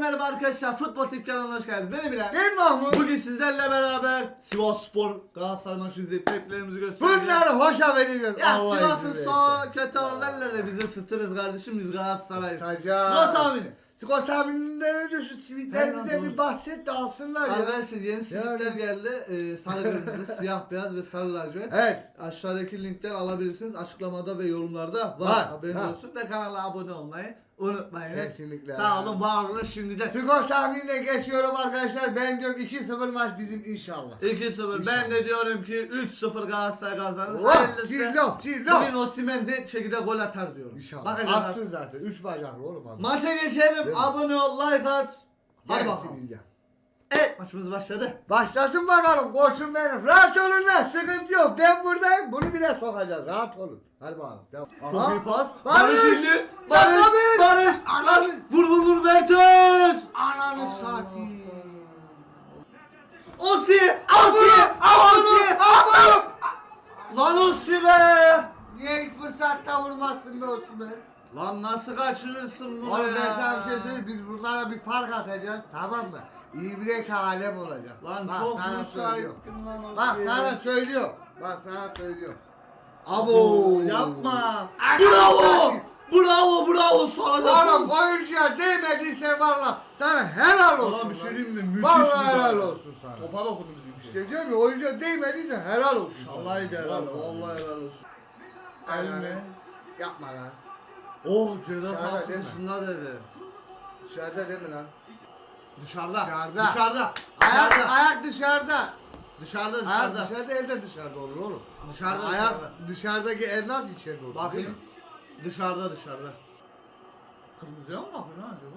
merhaba arkadaşlar. Futbol Tip kanalına hoş geldiniz. Ben Emirhan. Ben Mahmut. Bugün sizlerle beraber Sivas Spor Galatasaray maçı izleyip tepkilerimizi göstereceğiz. Bunları hoşa veriyoruz. Ya Allah Sivas'ın son kötü haberlerle de bizi ısıtırız kardeşim. Biz Galatasaray'ız. Skor tahmini. Skor tahmininden önce şu simitlerimize bir bahset de alsınlar ya. Arkadaşlar yeni simitler Yani. geldi. Ee, sarı kırmızı, siyah beyaz ve sarı lacivert. Evet. Aşağıdaki linkler alabilirsiniz. Açıklamada ve yorumlarda var. Var, Haberiniz ha. olsun. Ve kanala abone olmayı unutmayınız. Kesinlikle. Sağ olun, var olun şimdiden. Skor tahminine geçiyorum arkadaşlar. Ben diyorum 2-0 maç bizim inşallah. 2-0. Ben de diyorum ki 3-0 Galatasaray kazanır. Oh, Hayırlısı. cillop, cillop. Bugün Osimhen de şekilde gol atar diyorum. İnşallah. Bakacağız artık. Atsın zaten. 3 bacaklı oğlum adam. Maça geçelim. Abone ol, like at. Hadi bakalım. Evet maçımız başladı. Başlasın bakalım koçum benim. Rahat olun lan sıkıntı yok. Ben buradayım. Bunu bile sokacağız. Rahat olun. Hadi bakalım. Devam. Çok iyi pas. Barış. Barış! Barış. Ananı- Lan, Vur vur vur Mertens. Ananı satayım. Osi. Osi. Osi. Aman! Lan Osi be. Niye ilk fırsatta vurmazsın be Osman? Lan nasıl kaçırırsın bunu Oğlum ya? ben sana bir şey söyleyeyim. Biz bunlara bir fark atacağız. Tamam mı? İbrek alem olacak. Lan Bak, çok sana müsaittin lan Osi. Bak sana söylüyorum. Bak sana söylüyorum. Abo yapma. Bravo. Bravo bravo sana. Oğlum oyuncuya değmediyse valla sana helal olsun. Ulan bir şey diyeyim mi? Müthiş Vallahi helal olsun sana. Topa dokundu bizimki. İşte diyorum ya oyuncuya değmediyse helal olsun. Vallahi helal. Vallahi helal olsun. El Helal. Yapma lan. Oh ceza Dışarıda mi? dışında dedi. Dışarıda değil mi lan? Dışarıda. Dışarıda. Dışarıda. Ayak, Dışarıda. ayak dışarıda. Dışarıda Ayak dışarıda. dışarıda dışarıda olur oğlum. Dışarıda Ayak dışarıda. dışarıdaki ev nasıl içeride olur? değil mi? Dışarıda dışarıda. Kırmızıya mı bakıyor lan acaba?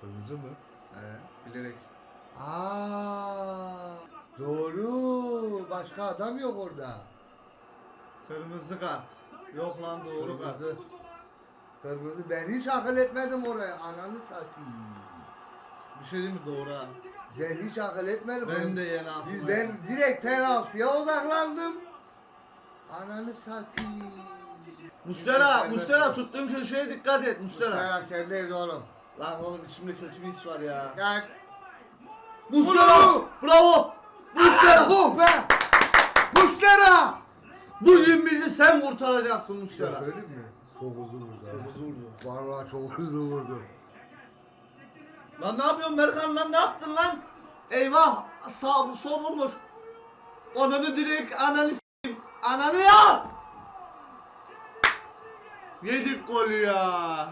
Kırmızı mı? Ee, bilerek. Aa, doğru. Başka adam yok orada. Kırmızı kart. Yok lan doğru kart. Kırmızı. Ben hiç akıl etmedim oraya. Ananı satayım. Bir şey değil mi doğru ha? Ben hiç akıl etmedim. Ben- de yeni aklıma. Ben direkt penaltıya odaklandım. Ananı satayım. Mustera, Ben- Mustera tuttuğun köşeye dikkat et Mustera. Mustera sendeyiz oğlum. Lan oğlum içimde kötü bir his var ya. Gel. Mustera! Bravo! Mustera! Oh be! Mustera! Bugün bizi sen kurtaracaksın Ya Mustera. söyleyeyim mi? Çok hızlı vurdu. ha. Vallahi çok hızlı vurdu. Lan ne yapıyorsun Merkan lan ne yaptın lan? Eyvah sağ sol vurmuş. Ananı direkt ananı s**eyim. Ananı ya! Yedik golü ya.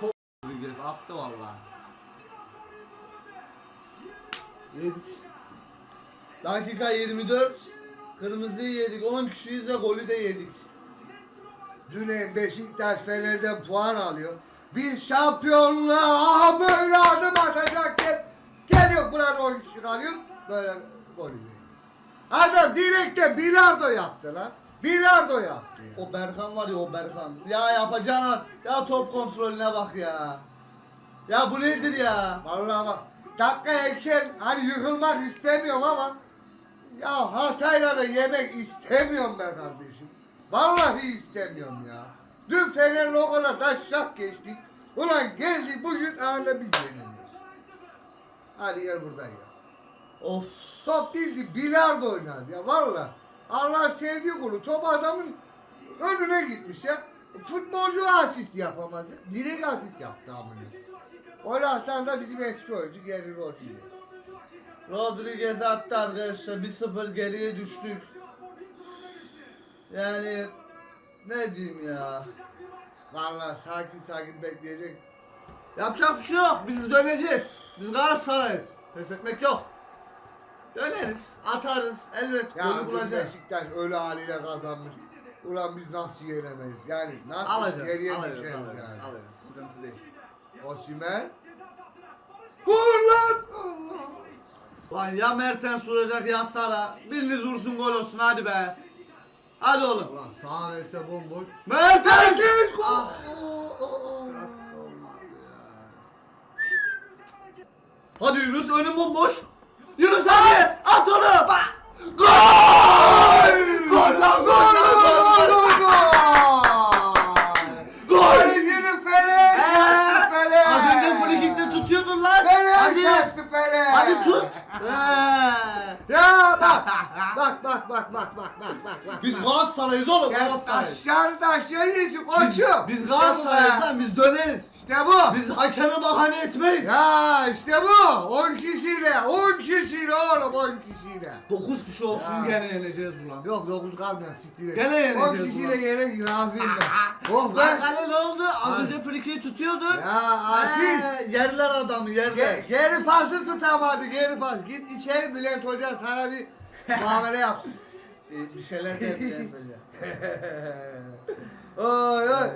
Top Rodriguez attı valla. Yedik. Dakika 24. Kırmızıyı yedik. 10 kişiyiz ve golü de yedik. Dün Beşiktaş Fener'den puan alıyor. Biz şampiyonluğa böyle adım atacakken geliyor burada oyun çıkarıyor. Böyle gol yiyoruz. Adam direkte bilardo yaptı lan. Bilardo yaptı ya. O Berkan var ya o Berkan. Ya yapacağın ya top kontrolüne bak ya. Ya bu nedir ya? Vallahi bak dakika ekşen hani yıkılmak istemiyorum ama ya Hatay'la da yemek istemiyorum be kardeşim. Vallahi istemiyorum ya. Dün Fener'le o kadar taşak geçtik. Ulan geldik bugün anında biz yeniliyoruz. Hadi gel buradan ya. Of. Top değildi bilardo oynadı ya valla. Allah sevdiği kulu top adamın önüne gitmiş ya. Futbolcu asist yapamaz. ya. Direkt asist yaptı amına. Gol atan da bizim eski oyuncu Geri Rodriguez. Rodriguez attı arkadaşlar. 1-0 geriye düştük. Yani ne diyeyim ya. Valla sakin sakin bekleyecek. Yapacak bir şey yok. Biz döneceğiz. Biz Galatasaray'ız. Pes etmek yok. Döneriz, atarız, elbet Ya golü bulacağız. Beşiktaş öyle haliyle kazanmış. Ulan biz nasıl yenemeyiz? Yani nasıl Alacağız, geriye alacağız, düşeriz alacağız, yani. alacağız. Sıkıntı değil. Osimhen. Vur lan! Allah! Lan ya Mertens vuracak ya Sara. Biriniz vursun gol olsun hadi be. Hadi oğlum. Ulan sağ verse bomboş. Mertens yemiş gol. Ah. Hadi Yunus önüm bomboş. Yunus hadi at onu. Bak. Gol! Gol lan gol! Hadi tut. Ya bak. Bak bak bak bak bak bak bak bak. Biz Galatasaray'ız oğlum Ya Galatasaray. taşlar da aşağıyız Biz, biz Galatasaray'ız lan biz döneriz. İşte bu. Biz hakemi bahane etmeyiz. Ya işte bu. 10 kişiyle. 10 kişiyle oğlum 10 kişiyle. 9 kişi olsun Ya. gene yeneceğiz ulan. Yok 9 kalmıyor siktir. Gene yeneceğiz 10 kişiyle ulan. gerek razıyım ben. oh be. kale ne oldu? Az önce frikiyi tutuyordu. Ya artist. Ee, yerler adamı yerler. Ge- geri pası tutamadı geri pas. Git içeri Bülent Hoca sana bir muamele yapsın. Ee, bir şeyler de yapacağız oy oy.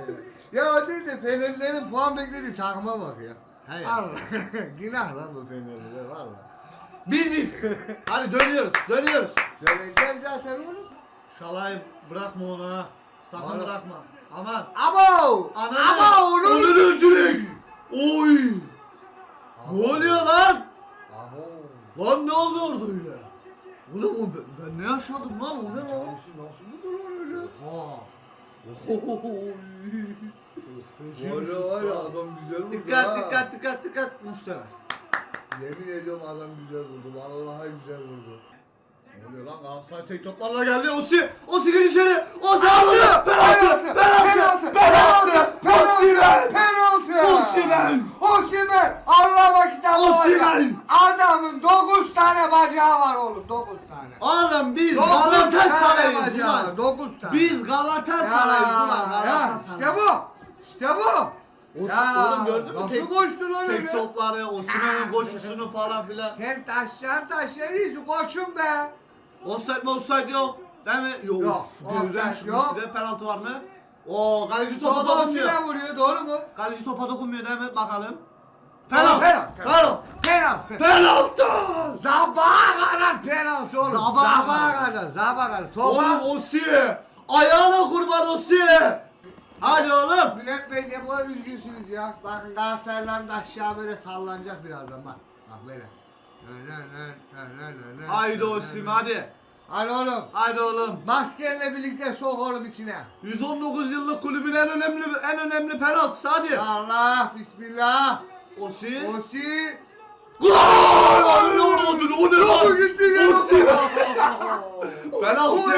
Ya o değil de Fenerlerin puan beklediği takıma bak ya. He. Allah. Günah lan bu Fenerliler valla. Bil bil. Hadi dönüyoruz dönüyoruz. Döneceğiz zaten oğlum. Şalay bırakma onu ha. Sakın Bana- bırakma. Aman. Abo! Ananı. Abo! Onu öldürek. Oy. Ne oluyor lan? Lan ne oldu orada öyle? Oğlum o ben, ben ne yaşadım lan o ne lan? Nasıl nasıl lan öyle? Ha. Öyle var ya adam güzel vurdu Dikkat ha. dikkat dikkat dikkat Mustafa. Yemin ediyorum adam güzel vurdu. Vallahi güzel vurdu. Ne oluyor lan Galatasaray tek toplarla geldi. Osi! Osi gir içeri! Osi aldı! Penaltı! Penaltı! Penaltı! Osimhen! Penaltı! Osimhen! Osimhen! Allah'ıma kitabı var ya. Osimhen! Adamın 9 tane bacağı var oğlum 9 tane. Oğlum biz 9 tane Galatasaray'ız bacağı var ulan. 9 tane. Biz Galatasaray'ız ulan ya, Galatasaray. işte bu. İşte bu. Osi- oğlum gördün mü? Nasıl Tek- koştun oğlum Tek ya? topları, Osimhen'in koşusunu falan filan. Sen taşlar taşlar iyisin koçum be. Offside mi offside yok. Değil mi? Yok. Yok, offside çıkmış yok. bir de penaltı var mı? Oo kaleci topa Topa dokunmuyor. Osimhen vuruyor doğru mu? Kaleci topa dokunmuyor değil mi? Bakalım. Penaltı. Penaltı. Penaltı. Penaltı. Penaltı. Sabaha kadar penaltı oğlum. Sabaha kadar. Sabaha kadar. Topa. Oğlum Osi. Ayağına kurban Osi. Hadi oğlum. Bülent Bey ne bu kadar üzgünsünüz ya. Bakın Galatasaray'dan da aşağı böyle sallanacak birazdan bak. Bak böyle. Haydi Osim hadi. Hadi oğlum. Hadi oğlum. Maskenle birlikte sok oğlum içine. 119 yıllık kulübün en önemli en önemli penaltısı hadi. Allah bismillah. Osi. Osi. Gol! Ne oldu? O ne lan? gitti gel. Osi. Oy. amına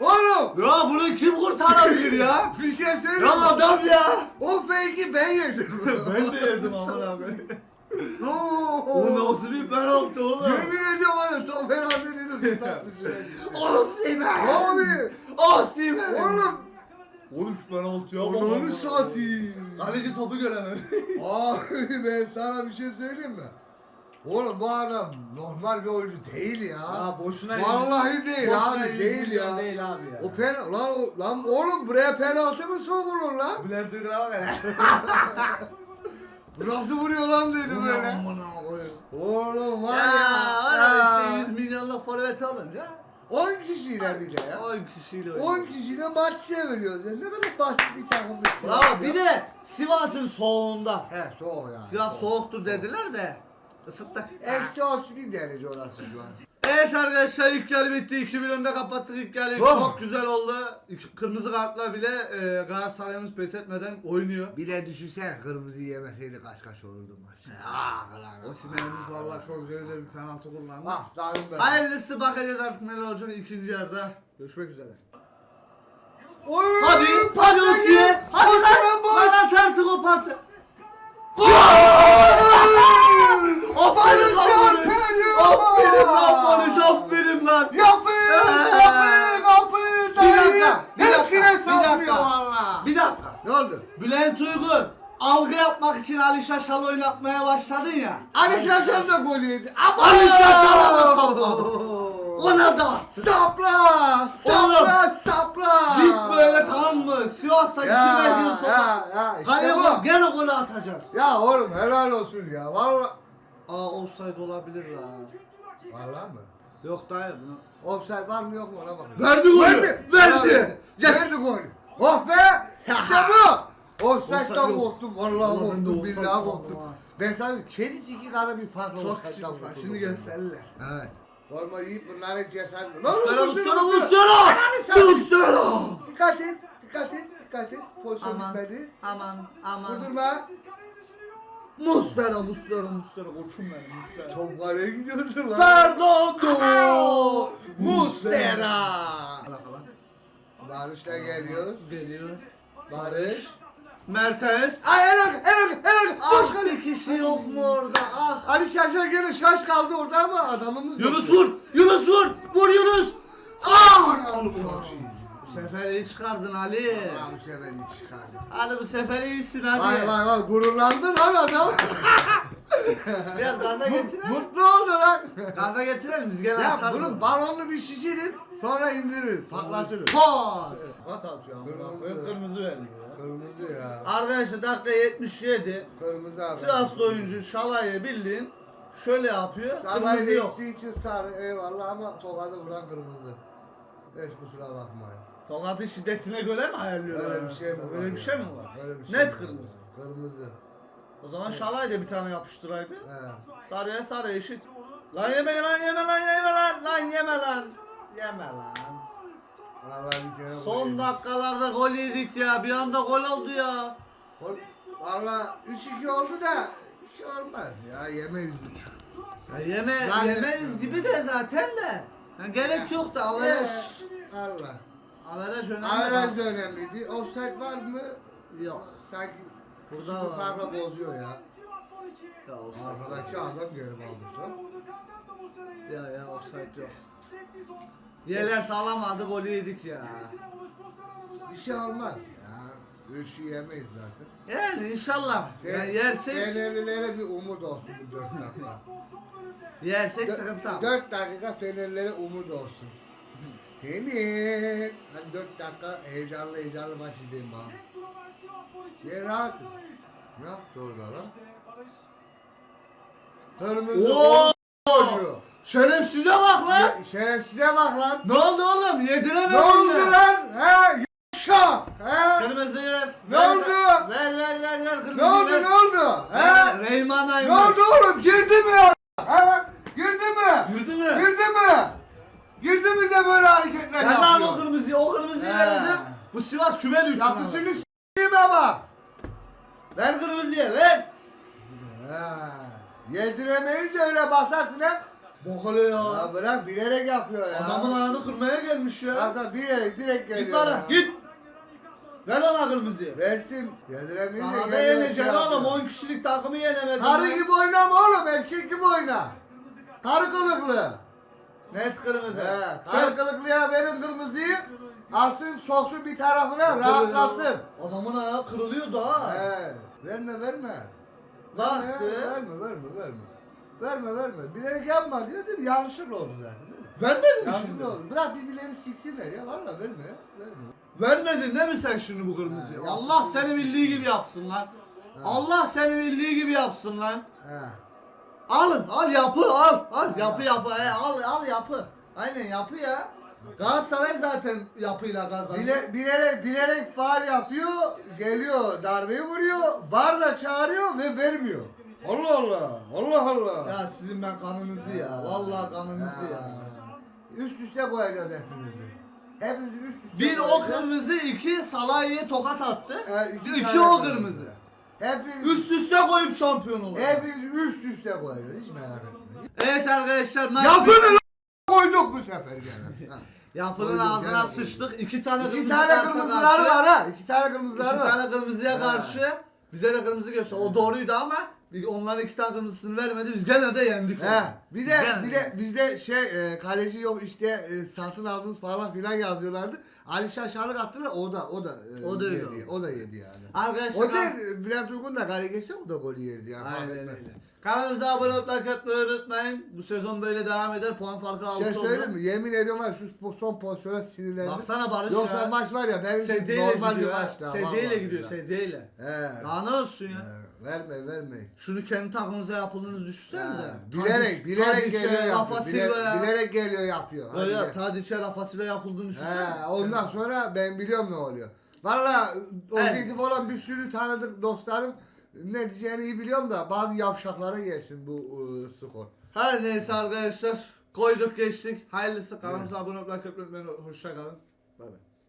Oğlum. Ya bunu kim kurtarabilir ya? Bir şey Ya mi? adam ya. O fake'i ben yedim. ben de yedim koyayım. Oo. O nasıl bir penaltı oğlum? Yemin ediyorum hani top herhalde dedim. Osimhen. Abi. Osimhen. Oğlum. Oğlum şu penaltıya bak. Amına koyayım. satayım. Kaleci topu göremedi. Abi ben sana bir şey söyleyeyim mi? Oğlum bu adam normal bir oyuncu değil ya. Ya boşuna Vallahi değil boşuna abi 100 değil milyon ya. Değil abi ya. O pen lan, o- lan oğlum buraya penaltı mı sokulur lan? Bülent Ürgün'e bak hele. Bu nasıl vuruyor lan dedi böyle. Oğlum var Ya ya. var ya işte 100 ya. milyonluk forvet alınca 10 kişiyle bir de ya. 10 kişiyle 10 oynuyor. kişiyle maç çeviriyoruz. Ne kadar basit bir takım bir Bravo bir de Sivas'ın soğuğunda. He soğuk yani. Sivas soğuktur dediler de ısıttık. Eksi 31 derece orası şu an. Evet arkadaşlar ilk yarı bitti. 2-1 önde kapattık ilk yarıyı. Oh. Çok güzel oldu. Kırmızı kartla bile e, Galatasaray'ımız pes etmeden oynuyor. Bir de düşünsene kırmızı yemeseydi kaç kaç olurdu maç. Ah lan. Osimhen'imiz vallahi çok güzel bir penaltı kullandı. Aslanım ben. Hayırlısı bakacağız artık neler olacak ikinci yarıda. Görüşmek üzere. Oy, Hadi, hadi. Osimhen. Hadi lan. Lan at artık o pası. Aferin lan Barış. Aferin lan Barış. Aferin lan. Yapın, Ee. yapın, kapıyı Bir dakika, bir dakika, bir dakika. Bir dakika. Ne oldu? Bülent Uygun algı yapmak için Ali Şaşal oynatmaya başladın ya. Ali Şaşan da gol yedi. Ali Şaşal'a da sapladı. Ona da. Sapla, sapla, sapla. Git böyle tamam mı? Sivas'ta Ya, verdiğin ya, sopa. ya, işte bu. bak gene golü atacağız. Ya oğlum helal olsun ya. Valla. Aa offside olabilir la. Valla mı? Yok dayı bunu. Offside var mı yok mu ona bakın. Verdi golü, Verdi. verdi. Yes. verdi golü. Oh be. İşte bu. Offside'dan korktum. Vallahi korktum. Billahi korktum. Ben sana kedi iki kadar bir fark Çok offside'dan küçük var. Şimdi gösterirler. Evet. Forma yiyip bunları cesaret. Mustera, Ananı Mustera! satayım. Mustera! Dikkat et, dikkat et, dikkat et. Pozisyon Aman, bitmedi. aman, aman. Vurdurma. Mustera, Mustera, Mustera. Koçum benim Mustera. Top kaleye gidiyordu lan. Fernando Mustera. Alakalı. Barış da geliyor. Geliyor. Barış. Mertens. Ay Eren, Eren, Eren. Boş kale. kişi yok mu orada? Ah. Ali Şaşa gene şaş kaldı orada ama adamımız yok. Yunus vur! Yunus vur! Vur Yunus! Ah! Anam. Bu sefer iyi çıkardın Ali. Aa, bu sefer iyi çıkardı. Ali bu sefer iyisin Ali. Vay vay vay gururlandı lan adam. Biraz gaza getirelim. Mutlu oldu lan. Gaza getirelim biz gene ya atarız. bunun balonlu bir şişirin sonra indirir, patlatırız. Pat! Pat atıyor ama. Kırmızı. Kırmızı. Ya. Kırmızı ya. Arkadaşlar dakika 77. Kırmızı abi. Sivaslı oyuncu Şalay'ı bildiğin şöyle yapıyor. Kırmızı yok. ettiği için sarı eyvallah ama tokadı vuran kırmızı. Hiç kusura bakmayın. Tokat'ın şiddetine göre mi ayarlıyorlar? Öyle bir şey mi var? Öyle bir şey mi var? Öyle bir şey Net mi kırmızı. var? Kırmızı. O zaman Şalay da bir tane yapıştıraydı. He. Sarıya sarı eşit. Lan yeme lan yeme lan yeme lan lan yeme lan. Yeme lan. Vallahi bir kere Son vurayım. dakikalarda gol yedik ya. Bir anda gol oldu ya. Gol- Valla 3-2 oldu da bir şey olmaz ya yemeyiz 3. ya yeme, Zaten- yemeyiz gibi de zaten de. Ya gerek yok da averaj. Allah. Averaj önemli. Averaj da önemliydi. Offside var mı? Yok. Sanki Burada Burada var. farkla bozuyor ya. Ya offside. Arkadaki adam gelip almışlar. Ya ya offside yok. Yeler alamadı golü yedik ya. Bir şey olmaz ya. Üçü yemeyiz zaten. Yani inşallah. Ya yersek Fenerlilere bir umut olsun bu 4 dakika. yersek sıkıntı. 4 dakika Fenerlilere umut olsun. Fener. Hani 4 dakika heyecanlı heyecanlı maç izleyin bana. Ne rahat. Ne yaptı orada lan? Kırmızı Oo! oyuncu. Şerefsize bak lan. Ya, Şerefsize bak lan. Ne oldu oğlum? Yediremedin Ne oldu ya. lan? He? Yaşa. He? Kırmızıyı ver. Ne Ver, oldu? Ver ver ver ver kırmızıyı Ne oldu ver. ne oldu? He? Reyman Aymış. Ne oldu oğlum? Girdi mi? He? Girdi mi? Girdi mi? Girdi mi? Girdi mi de böyle hareketler Ver lan o yapıyor? kırmızıyı. O kırmızıyı He. vereceğim. Bu Sivas küme düşsün. ama. Yapışını s**eyim ama. Ver kırmızıyı ver. He. Yediremeyince öyle basarsın he. Bokale ya. Ya bırak bilerek yapıyor ya. Adamın ayağını kırmaya gelmiş ya. Zaten bilerek direkt geliyor. Git bana git. Ver ona kırmızıyı. Versin. Yediremeyince Sahada geliyor, yeneceksin şey oğlum. yapıyor. 10 kişilik takımı yenemedin. Karı gibi oynama oğlum, erkek gibi oyna. Karı kılıklı. Net kırmızı. He, Çök. karı kılıklıya verin kırmızıyı. Alsın soksun bir tarafına rahatlasın. Adamın ayağı kırılıyor daha. He, verme verme. Baktı. Verme verme verme. Verme verme. Bilerek yapma diyor değil mi? Yanlışlıkla oldu zaten değil mi? Vermedin mi şimdi? Yanlışlıkla oldu. Bırak birbirlerini siksinler ya. Valla verme ya. Verme. Vermedin değil mi sen şimdi bu kırmızıyı? He, Allah seni bildiği gibi yapsın lan. Allah seni bildiği gibi yapsın lan. He. Alın, al yapı, al, al yapı yapı, he, al al yapı. Aynen yapı ya. Galatasaray zaten yapıyla kazandı. Bile, bilerek, bilerek faal yapıyor, geliyor, darbeyi vuruyor, var da çağırıyor ve vermiyor. Allah Allah, Allah Allah. Ya sizin ben kanınızı ya. Vallahi kanınızı ya. Üst üste koyacağız hepinizi. Hepinizi üst üste Bir o koyacağız. kırmızı, iki Salah'ya tokat attı. He, iki iki o kırmızı. Hepiniz, Üst üste koyup şampiyon olacak. hepinizi üst üste koyacağız, hiç merak etmeyin. Evet arkadaşlar maç Yapını lan koyduk bu sefer gene. Ha. Yapının Koyduk, ağzına gene sıçtık. İki tane İki tane karta kırmızıları karşı- var ha, iki tane İki kırmızıları var. tane kırmızıya karşı bize de kırmızı göster. O doğruydu ama onların iki tane kırmızısını vermedi. Biz gene de yendik. He, bir de Gene bir de bizde şey e, kaleci yok işte e, satın aldığınız falan filan yazıyorlardı. Ali Şaşarlık attı da o da o da e, O da yedi. oldu. O da yedi yani. Arkadaşlar O da Bülent Uygun da kale geçse o da golü yerdi yani. fark Aynen etmez. öyle. Kanalımıza abone olup like atmayı unutmayın. Bu sezon böyle devam eder. Puan farkı altı Şey oldu. söyleyeyim mi? Yemin ediyorum var şu son pozisyona sinirlendim. Baksana Barış Yoksa ya. maç var ya benim için Sedyeyle normal bir gidiyor. maçtı. ha. ha, Sedyeyle gidiyor. Sedyeyle. He. Daha ne olsun ya? He, Verme verme. Şunu kendi takımınıza yapıldığınızı düşünsenize. Ha, Bilerek Tadic- bilerek Tadic'e, geliyor Rafa yapıyor. Bile- Silva'ya. bilerek geliyor yapıyor. Hadi Öyle de. Tadiç'e Rafa Silva yapıldığını düşünsene. He, ondan sonra ben biliyorum ne oluyor. Valla objektif olan bir sürü tanıdık dostlarım ne diyeceğini iyi biliyorum da bazı yavşaklara gelsin bu e, skor. Her neyse arkadaşlar. Koyduk geçtik. Hayırlısı kanalımıza abone olmayı. Hoşça kalın. Bay bay.